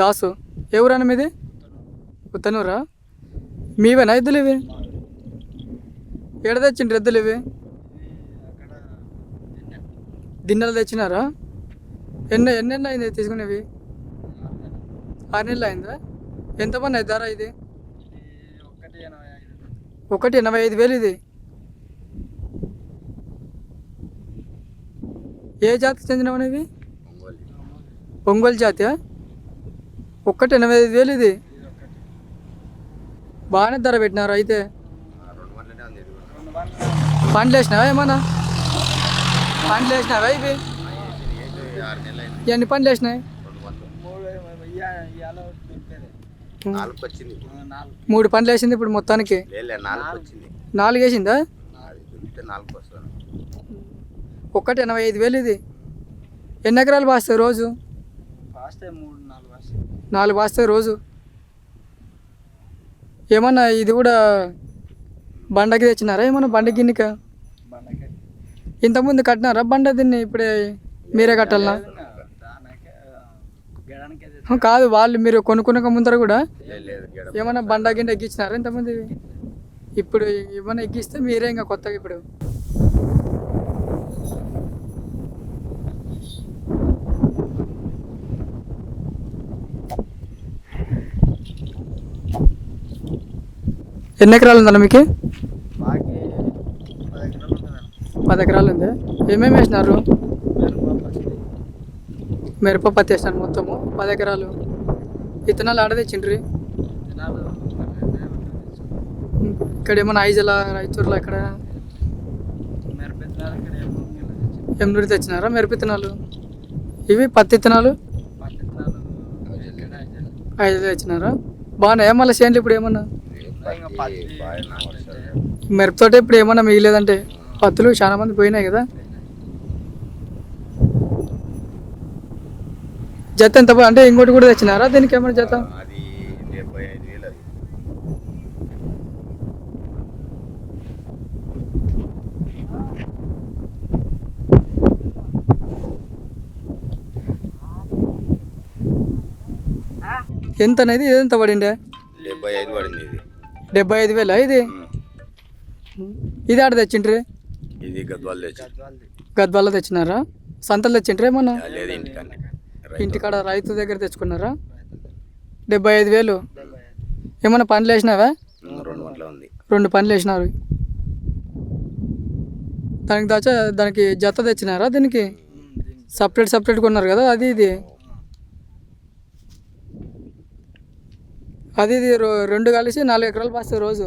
దాసు. ఏ ఊరన్నా మీది ఉత్తనూరా? మీవేనా ఎద్దులు ఇవి? ఏడ తెచ్చిండ్రు ఎద్దులు ఇవి? దిన్నెలు తెచ్చినారా? ఎన్ని ఎన్నెన్న అయింది తీసుకునేవి? ఆరు నెలలు అయిందా? ఎంత పని ధర ఇది? ఒకటి ఎనభై ఐదు ఒకటి ఐదు వేలు ఇది. ఏ జాతికి చెందినవనేవి ఒంగోలు జాతి ఒక్కటి ఎనభై ఐదు వేలు ఇది. బాగానే ధర పెట్టినారు అయితే. పండ్లు వేసినావా ఏమన్నా? పండ్లు వేసినావా ఇవి? ఎన్ని పండ్లు వేసినాయి? మూడు పండ్లు వేసింది ఇప్పుడు మొత్తానికి. నాలుగు వేసిందా? ఒక్కటి ఎనభై ఐదు వేలు ఇది. ఎన్ని ఎకరాలు పాస్తాయి రోజు? నాలుగు పాస్తాయి రోజు. ఏమన్నా ఇది కూడా బండకి తెచ్చినారా? ఏమన్నా బండ గిన్నెక? ఇంతకుముందు కట్టినారా బండ దీన్ని ఇప్పుడే మీరే కట్టాలనా దానికి గెడానికి హ, కాదు వాళ్ళు మీరు కొనుక్కున్న ముందర కూడా ఏమన్నా బండ గిన్నె ఎక్కించినారా ఇంతకుముందు? ఇప్పుడు ఏమన్నా ఎక్కిస్తే మీరే ఇంకా కొత్తగా ఇప్పుడు. ఎన్ని ఎకరాలు ఉందన్న మీకు? పది ఎకరాలు ఉంది. ఏమేమి వేసినారు? మిరప పత్తి వేసినారు మొత్తము. పది ఎకరాలు. విత్తనాలు ఆడ తెచ్చిండ్రి? ఇక్కడ ఏమన్నా ఐజల రైతూరులో ఇక్కడ ఎమ్నూరు తెచ్చినారా మిరప విత్తనాలు? ఇవి పత్తి విత్తనాలు. ఐదు తెచ్చినారా? బాగున్నాయా మళ్ళీ చేయండి ఇప్పుడు ఏమన్నా? ఇంకా మిరపతోటే ఇప్పుడు ఏమన్నా మిగిలేదంటే పత్తులు చాలా మంది పోయినాయి కదా. జత ఎంత అంటే ఇంకోటి కూడా తెచ్చినారా? దీనికి ఏమైనా జత అది డెబ్బై ఐదు వేలు అది ఎంత అనేది ఇది ఎంత పడిండే? డెబ్బై ఐదు పడింది ఇది. డెబ్బై ఐదు వేలా ఇది? ఇది ఆడ తెచ్చిండ్రి? ఇది గద్వాలు తెచ్చినారా? సంతలు తెచ్చిండ్రి ఇంటికన్నా ఇంటికాడ రైతు దగ్గర తెచ్చుకున్నారా? డెబ్బై ఐదు వేలు. ఏమన్నా పనులు వేసినావా రెండు పనులు వేసినారు దానికి దాచా దానికి జత తెచ్చినారా దీనికి? సపరేట్ సపరేట్ కొన్నారు కదా అది ఇది. అది ఇది రో- రెండు కలిసి నాలుగు ఎకరాలు పాస్తాయి రోజు.